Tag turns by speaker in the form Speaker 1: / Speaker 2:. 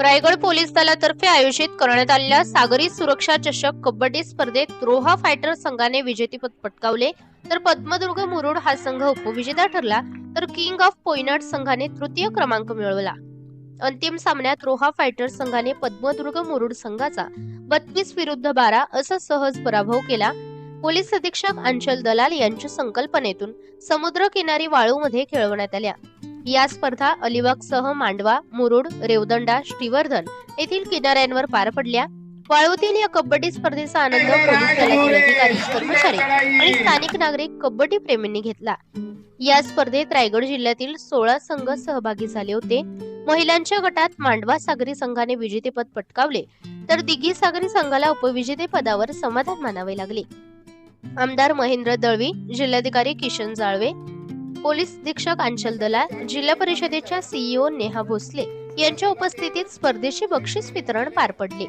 Speaker 1: Raigad police दलातर्फे आयोजित करण्यात आलेल्या सागरी सुरक्षा चषक कबड्डी स्पर्धेत रोहा फायटर संघाने विजेतेपद पटकावले. तर पद्मदुर्ग मुरुड हा संघ उपविजेता ठरला. तर किंग ऑफ पोयनट संघाने तृतीय क्रमांक मिळवला. अंतिम सामन्यात रोहा फायटर संघाने पद्मदुर्ग मुरुड संघाचा बत्तीस विरुद्ध बारा असा सहज पराभव केला. पोलीस अधीक्षक अंचल दलाल यांच्या संकल्पनेतून समुद्र किनारी वाळूमध्ये खेळवण्यात आल्या. या स्पर्धा अलिबागसह मांडवा मुरुड रेवदंडा श्रीवर्धन येथील किनाऱ्यांवर पार पडल्या. वाळवतील या कबड्डी स्पर्धेचा आनंद पोलीस दलातील अधिकारी कर्मचारी आणि स्थानिक नागरिक कबड्डी प्रेमींनी घेतला. या स्पर्धेत रायगड जिल्ह्यातील सोळा संघ सहभागी झाले होते. महिलांच्या गटात मांडवा सागरी संघाने विजेतेपद पटकावले तर दिघी सागरी संघाला उपविजेतेपदावर समाधान मानावे लागले. आमदार महेंद्र दळवी जिल्हाधिकारी किशन जाळवे पोलीस अधीक्षक अंचल दलाल जिल्हा परिषदेच्या सीईओ नेहा भोसले यांच्या उपस्थितीत स्पर्धेचे बक्षीस वितरण पार पडले.